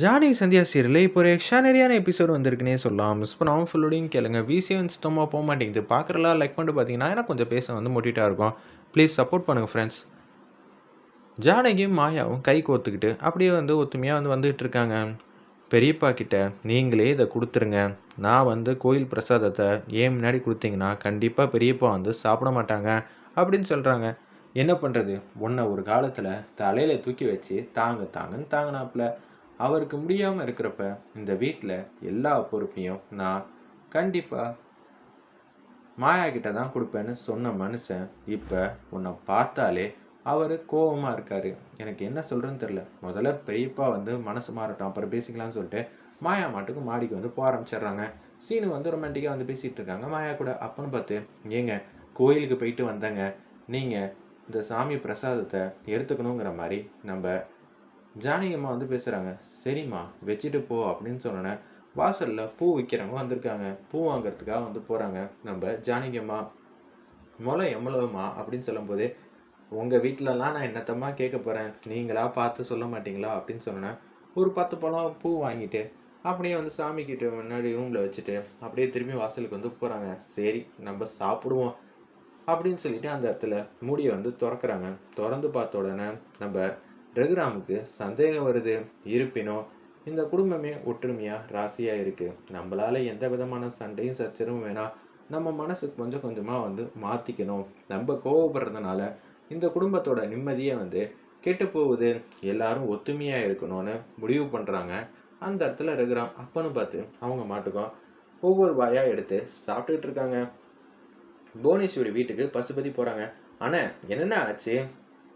Johnny Sandhya serial இப்போ ஒரு எக்ஸ்ட்ரானரியான episode வந்திருக்குனே சொல்லலாம். மிஸ் பண்ணாமல் ஃபுல்லோடையும் கேளுங்க. விசிஎம் சுத்தமாக போக மாட்டேங்குது. பார்க்குறலாம் லைக் பண்ணிட்டு பார்த்தீங்கன்னா ஏன்னா கொஞ்சம் பேச வந்து மோட்டிட்டாக இருக்கும். ப்ளீஸ் சப்போர்ட் பண்ணுங்கள் ஃப்ரெண்ட்ஸ் ஜானகியும் மாயாவும் கை கோத்துக்கிட்டு அப்படியே வந்து ஒத்துமையாக வந்து வந்துகிட்டு இருக்காங்க. பெரியப்பா கிட்ட நீங்களே இதை கொடுத்துருங்க. நான் வந்து கோயில் பிரசாதத்தை ஏன் முன்னாடி கொடுத்தீங்கன்னா கண்டிப்பாக பெரியப்பா வந்து சாப்பிட மாட்டாங்க. அப்படின்னு சொல்கிறாங்க என்ன பண்ணுறது உன்னை ஒரு காலத்தில் தலையில் தூக்கி வச்சு தாங்க தாங்கன்னு தாங்கினாப்புல. அவருக்கு முடியாமல் இருக்கிறப்ப இந்த வீட்டில் எல்லா பொறுப்பையும் நான் கண்டிப்பாக மாயா கிட்ட தான் கொடுப்பேன்னு சொன்ன மனுஷன் இப்போ உன்னை பார்த்தாலே அவர் கோவமாக இருக்காரு. எனக்கு என்ன சொல்கிறேன்னு தெரில முதல்ல பெரியப்பா வந்து மனசு மாறட்டும். அப்புறம் பேசிக்கலாம்னு சொல்லிட்டு மாயா மாட்டுக்கு மாடிக்கு வந்து போக ஆரம்பிச்சிடுறாங்க. சீனு வந்து ரொமான்டிக்காக வந்து பேசிகிட்டு இருக்காங்க. மாயா கூட அப்பன்னு பார்த்து ஏங்க கோயிலுக்கு போயிட்டு வந்தேங்க. நீங்கள் இந்த சாமி பிரசாதத்தை எடுத்துக்கணுங்கிற மாதிரி நம்ம ஜானகியம்மா வந்து பேசுகிறாங்க சரிம்மா வச்சுட்டு போ அப்படின்னு சொன்னோன்னே வாசலில் பூ விற்கிறவங்க வந்திருக்காங்க. பூ வாங்குறதுக்காக வந்து போகிறாங்க நம்ம ஜானகியம்மா முளை எவ்வளவுமா அப்படின்னு சொல்லும்போது உங்கள் வீட்டிலலாம் நான் என்னத்தம்மா கேட்க போகிறேன் நீங்களா பார்த்து சொல்ல மாட்டீங்களா? அப்படின்னு சொன்னேன் ஒரு பத்து பழம் பூ வாங்கிட்டு அப்படியே வந்து சாமி கிட்ட முன்னாடி ரூமில் வச்சுட்டு அப்படியே திரும்பி வாசலுக்கு வந்து போகிறாங்க சரி நம்ம சாப்பிடுவோம் அப்படின்னு சொல்லிட்டு அந்த இடத்துல மூடியை வந்து திறக்கிறாங்க. திறந்து பார்த்த உடனே நம்ம ரகுராமுக்கு சந்தேகம் வருது. இருப்பினும் இந்த குடும்பமே ஒற்றுமையாக ராசியாக இருக்குது நம்மளால் எந்த விதமான சண்டையும் சச்சரும் வேணாம். நம்ம மனசு கொஞ்சம் கொஞ்சமாக வந்து மாற்றிக்கணும் நம்ம கோவப்படுறதுனால இந்த குடும்பத்தோட நிம்மதியை வந்து கெட்டு போகுது. எல்லாரும் ஒத்துமையாக இருக்கணும்னு முடிவு பண்ணுறாங்க அந்த இடத்துல ரகுராம் அப்பன்னு பார்த்து அவங்க மாட்டுக்கும் ஒவ்வொரு வாயாக எடுத்து சாப்பிட்டுக்கிட்டு இருக்காங்க. புவனேஸ்வரி வீட்டுக்கு பசுபதி போகிறாங்க ஆனால் என்னென்ன ஆச்சு?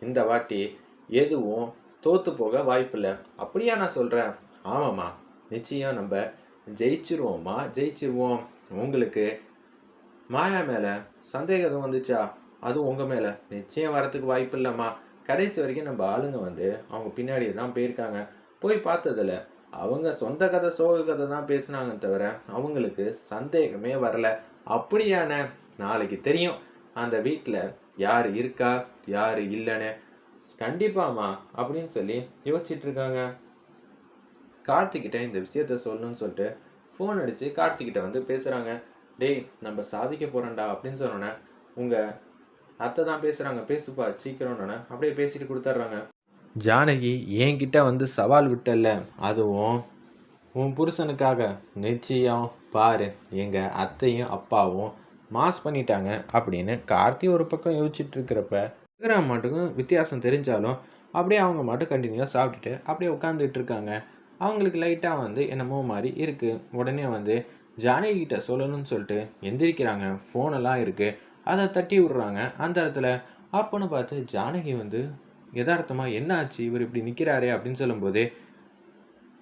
இந்த வாட்டி எதுவும் தோற்று போக வாய்ப்பில்லை. அப்படியா நான் சொல்கிறேன் ஆமாம்மா. நிச்சயம் நம்ம ஜெயிச்சிருவோம்மா. ஜெயிச்சிருவோம். உங்களுக்கு மாயா மேலே சந்தேகம் எதுவும் வந்துச்சா? அதுவும் உங்கள் மேலே. நிச்சயம் வரத்துக்கு வாய்ப்பு இல்லைம்மா கடைசி வரைக்கும் நம்ம ஆளுங்க வந்து அவங்க பின்னாடி தான் போயிருக்காங்க. போய் பார்த்ததில்ல அவங்க சொந்த கதை சோக கதை தான் பேசுனாங்க தவிர அவங்களுக்கு சந்தேகமே வரல. அப்படியான? நாளைக்கு தெரியும். அந்த வீட்டில் யார் இருக்கா யார் இல்லைன்னு கண்டிப்பாம்மா அப்படின்னு சொல்லி யோசிச்சுட்டு இருக்காங்க கார்த்திக்கிட்ட இந்த விஷயத்த சொல்லணும்னு சொல்லிட்டு ஃபோன் அடித்து கார்த்திக்கிட்ட வந்து பேசுகிறாங்க டேய் நம்ம சாதிக்க போகிறோம்டா அப்படின்னு சொன்னோன்னே உங்கள் அத்தை தான் பேசுகிறாங்க பேசுப்பா சீக்கிரம்னு அப்படியே பேசிட்டு கொடுத்துட்றாங்க. ஜானகி என்கிட்ட வந்து சவால் விட்டல அதுவும் உன் புருஷனுக்காக. நிச்சயம் பாரு எங்கள் அத்தையும் அப்பாவும் மாஸ் பண்ணிட்டாங்க அப்படின்னு கார்த்தி ஒரு பக்கம் யோசிச்சுட்டு இருக்கிறப்ப விக்ரம் மாட்டுக்கும் வித்தியாசம் தெரிஞ்சாலும் அப்படியே அவங்க மட்டும் கண்டினியூவாக சாப்பிட்டுட்டு அப்படியே உட்காந்துட்டு இருக்காங்க அவங்களுக்கு லைட்டாக வந்து என்னமோ மாதிரி இருக்குது உடனே வந்து ஜானகிட்ட சொல்லணும்னு சொல்லிட்டு எந்திரிக்கிறாங்க. ஃபோனெல்லாம் இருக்குது அதை தட்டி விடுறாங்க. அந்த இடத்துல அப்போன்னு பார்த்து ஜானகி வந்து யதார்த்தமாக என்ன ஆச்சு? இவர் இப்படி நிற்கிறாரே அப்படின்னு சொல்லும்போது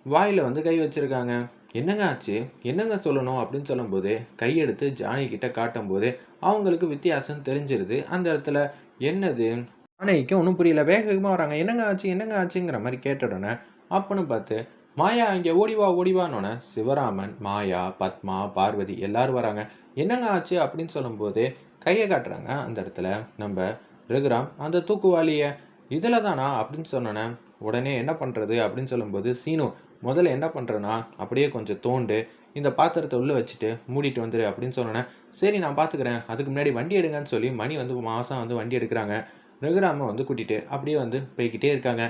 வாயில் வந்து கை வச்சுருக்காங்க. என்னங்க ஆச்சு? என்னங்க சொல்லணும்? அப்படின்னு சொல்லும்போது கையெடுத்து ஜானகி கிட்ட காட்டும்போது அவங்களுக்கு வித்தியாசம் தெரிஞ்சிருது. அந்த இடத்துல என்னது? ஜானகிக்கு ஒன்றும் புரியல. வேக வேகமாக வராங்க. என்னங்க ஆச்சு? என்னங்க ஆச்சுங்கிற மாதிரி கேட்டடனே அப்பன்னு பார்த்து மாயா இங்கே ஓடிவா ஓடிவானோடனே சிவராமன் மாயா பத்மா பார்வதி எல்லாரும் வராங்க. என்னங்க ஆச்சு? அப்படின்னு சொல்லும்போது கையை காட்டுறாங்க அந்த இடத்துல. நம்ம ரகுராம் அந்த தூக்குவாளியை இதில் தானா? அப்படின்னு சொன்னோன்னே உடனே என்ன பண்ணுறது அப்படின்னு சொல்லும்போது சீனு முதல்ல என்ன பண்ணுறேன்னா அப்படியே கொஞ்சம் தோண்டு இந்த பாத்திரத்தை உள்ளே வச்சுட்டு மூடிட்டு வந்துரு அப்படின்னு சொன்னோன்னே சரி நான் பார்த்துக்கிறேன் அதுக்கு முன்னாடி வண்டி எடுங்கன்னு சொல்லி மணி வந்து மாதம் வந்து வண்டி எடுக்கிறாங்க. ரகுராம வந்து கூட்டிகிட்டு அப்படியே வந்து போய்கிட்டே இருக்காங்க.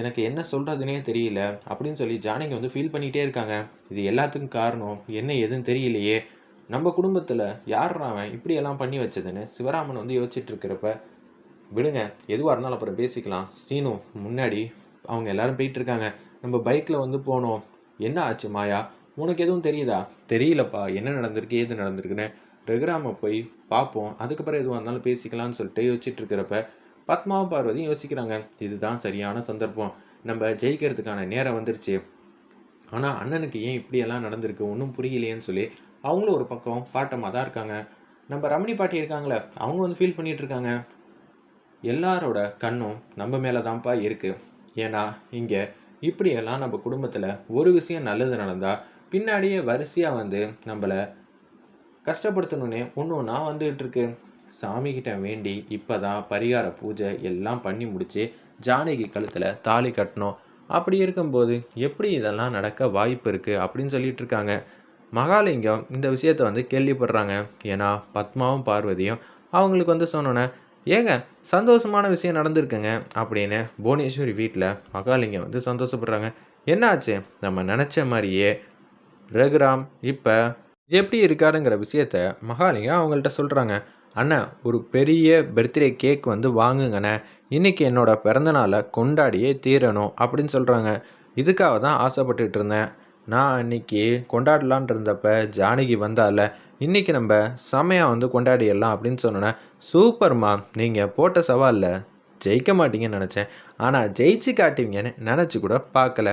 எனக்கு என்ன சொல்கிறதுனே தெரியல அப்படின்னு சொல்லி ஜானகி வந்து ஃபீல் பண்ணிகிட்டே இருக்காங்க. இது எல்லாத்துக்கும் காரணம் என்ன எதுன்னு தெரியலையே. நம்ம குடும்பத்தில் யார்றாவன் அவன் இப்படியெல்லாம் பண்ணி வச்சதுன்னு சிவராமன் வந்து யோசிச்சுட்டு இருக்கிறப்ப விடுங்க எதுவாக இருந்தாலும் அப்புறம் பேசிக்கலாம். சீனு முன்னாடி அவங்க எல்லாரும் போயிட்டு இருக்காங்க. நம்ம பைக்கில் வந்து போனோம். என்ன ஆச்சு மாயா? உனக்கு எதுவும் தெரியுதா? தெரியலப்பா. என்ன நடந்திருக்கு ஏது நடந்திருக்குன்னு. ரெகுராமை போய் பார்ப்போம். அதுக்கப்புறம் எதுவாக இருந்தாலும் பேசிக்கலாம்னு சொல்லிட்டு யோசிச்சுட்டு இருக்கிறப்ப பத்மாவும் பார்வதியும் யோசிக்கிறாங்க. இதுதான் சரியான சந்தர்ப்பம். நம்ம ஜெயிக்கிறதுக்கான நேரம் வந்துருச்சு. ஆனால் அண்ணனுக்கு ஏன் இப்படியெல்லாம் நடந்திருக்கு? ஒன்றும் புரியலையேன்னு சொல்லி அவங்களும் ஒரு பக்கம் பாட்டமாக தான் இருக்காங்க. நம்ம ரமணி பாட்டி இருக்காங்களே அவங்க வந்து ஃபீல் பண்ணிகிட்ருக்காங்க இருக்காங்க. எல்லாரோட கண்ணும் நம்ம மேலே தான்ப்பா இருக்குது ஏன்னா இங்கே இப்படியெல்லாம் நம்ம குடும்பத்தில் ஒரு விஷயம் நல்லது நடந்தால் பின்னாடியே வரிசையாக வந்து நம்மளை கஷ்டப்படுத்தணுன்னே ஒன்று ஒன்றா வந்துக்கிட்டு இருக்கு. சாமிக்கிட்ட வேண்டி இப்போ தான் பரிகார பூஜை எல்லாம் பண்ணி முடித்து ஜானகி கழுத்தில் தாலி கட்டணும். அப்படி இருக்கும்போது எப்படி இதெல்லாம் நடக்க வாய்ப்பு இருக்குது அப்படின்னு சொல்லிட்டு இருக்காங்க. மகாலிங்கம் இந்த விஷயத்தை வந்து கேள்விப்படுறாங்க. ஏன்னா பத்மாவும் பார்வதியும் அவங்களுக்கு வந்து சொன்னோன்னே ஏங்க சந்தோஷமான விஷயம் நடந்திருக்குங்க அப்படின்னு புவனேஸ்வரி வீட்டில் மகாலிங்கம் வந்து சந்தோஷப்படுறாங்க. என்னாச்சு? நம்ம நினச்ச மாதிரியே ரகுராம் இப்போ எப்படி இருக்காருங்கிற விஷயத்த மகாலிங்கம் அவங்கள்ட்ட சொல்கிறாங்க அண்ணா ஒரு பெரிய பர்த்டே கேக் வந்து வாங்குங்கண்ணே. இன்றைக்கி என்னோடய பிறந்தநாளை கொண்டாடியே தீரணும் அப்படின்னு சொல்கிறாங்க இதுக்காக தான் ஆசைப்பட்டுட்டு இருந்தேன். நான் அன்னைக்கு கொண்டாடலான் இருந்தப்ப ஜானகி வந்தால இன்றைக்கி நம்ம செமையாக வந்து கொண்டாடிடலாம் அப்படின்னு சொன்னோன்னே சூப்பர்மா நீங்கள் போட்ட சவாலில் ஜெயிக்க மாட்டீங்கன்னு நினச்சேன். ஆனால் ஜெயிச்சு காட்டுவீங்கன்னு நினச்சி கூட பார்க்கல.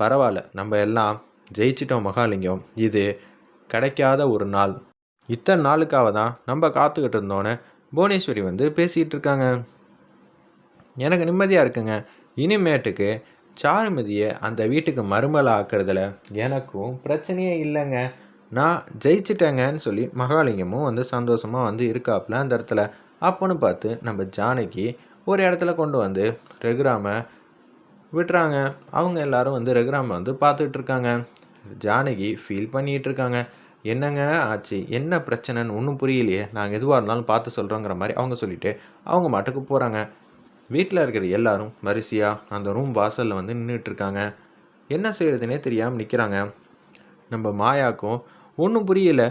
பரவாயில்ல நம்ம எல்லாம் ஜெயிச்சிட்டோம் மகாலிங்கம். இது கிடைக்காத ஒரு நாள். இத்தனை நாளுக்காக தான் நம்ம காத்துக்கிட்டு இருந்தோன்னே புவனேஸ்வரி வந்து பேசிக்கிட்டு இருக்காங்க. எனக்கு நிம்மதியாக இருக்குங்க. இனிமேட்டுக்கு சாருமதியை அந்த வீட்டுக்கு மருமலை ஆக்கிறதுல எனக்கும் பிரச்சனையே இல்லைங்க. நான் ஜெயிச்சிட்டேங்கன்னு சொல்லி மகாலிங்கமும் வந்து சந்தோஷமாக வந்து இருக்காப்புல அந்த இடத்துல. அப்போன்னு பார்த்து நம்ம ஜானகி ஒரு இடத்துல கொண்டு வந்து ரெகுராமை விட்டுறாங்க. அவங்க எல்லாரும் வந்து ரெகுராம வந்து பார்த்துட்டு இருக்காங்க ஜானகி ஃபீல் பண்ணிகிட்டு இருக்காங்க என்னங்க ஆச்சு? என்ன பிரச்சனைன்னு ஒன்றும் புரியலையே. நாங்கள் எதுவாக இருந்தாலும் பார்த்து சொல்கிறோங்கிற மாதிரி அவங்க சொல்லிவிட்டு அவங்க மாட்டுக்கு போகிறாங்க வீட்டில் இருக்கிற எல்லாரும் வரிசையாக அந்த ரூம் வாசலில் வந்து நின்றுட்டு இருக்காங்க என்ன செய்கிறதுனே தெரியாமல் நிற்கிறாங்க நம்ம மாயாக்கும் ஒன்றும் புரியல.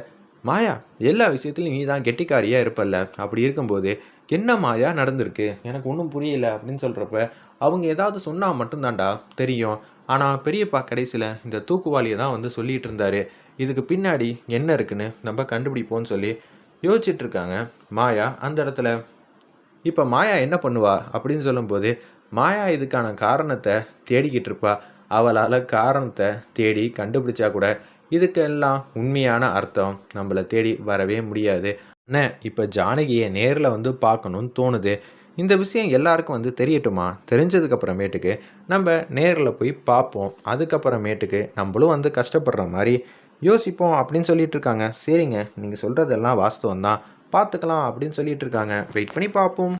மாயா எல்லா விஷயத்துலையும் நீ தான் கெட்டிக்காரியாக இருப்பல்ல. அப்படி இருக்கும்போது என்ன மாயா நடந்திருக்கு? எனக்கு ஒன்றும் புரியல அப்படின்னு சொல்கிறப்ப அவங்க ஏதாவது சொன்னால் மட்டும்தான்டா தெரியும். ஆனால் பெரியப்பா கடைசியில் இந்த தூக்குவாளியை தான் வந்து சொல்லிகிட்டு இருந்தாரு. இதுக்கு பின்னாடி என்ன இருக்குன்னு நம்ம கண்டுபிடிப்போம்னு சொல்லி யோசிச்சிட்ருக்காங்க மாயா அந்த இடத்துல இப்போ மாயா என்ன பண்ணுவா? அப்படின்னு சொல்லும்போது மாயா இதுக்கான காரணத்தை தேடிக்கிட்டு இருப்பா. அவளால் காரணத்தை தேடி கண்டுபிடிச்சா கூட இதுக்கெல்லாம் உண்மையான அர்த்தம் நம்மளை தேடி வரவே முடியாது. அண்ணே இப்போ ஜானகியை நேரில் வந்து பார்க்கணுன்னு தோணுது. இந்த விஷயம் எல்லாருக்கும் வந்து தெரியட்டுமா? தெரிஞ்சதுக்கப்புறமேட்டுக்கு நம்ம நேரில் போய் பார்ப்போம். அதுக்கப்புறமேட்டுக்கு நம்மளும் வந்து கஷ்டப்படுற மாதிரி யோசிப்போம் அப்படின்னு சொல்லிட்டு இருக்காங்க. சரிங்க நீங்கள் சொல்கிறதெல்லாம் வாஸ்தவம் தான் பார்த்துக்கலாம் அப்படின்னு சொல்லிட்டு இருக்காங்க. வெயிட் பண்ணி பார்ப்போம்.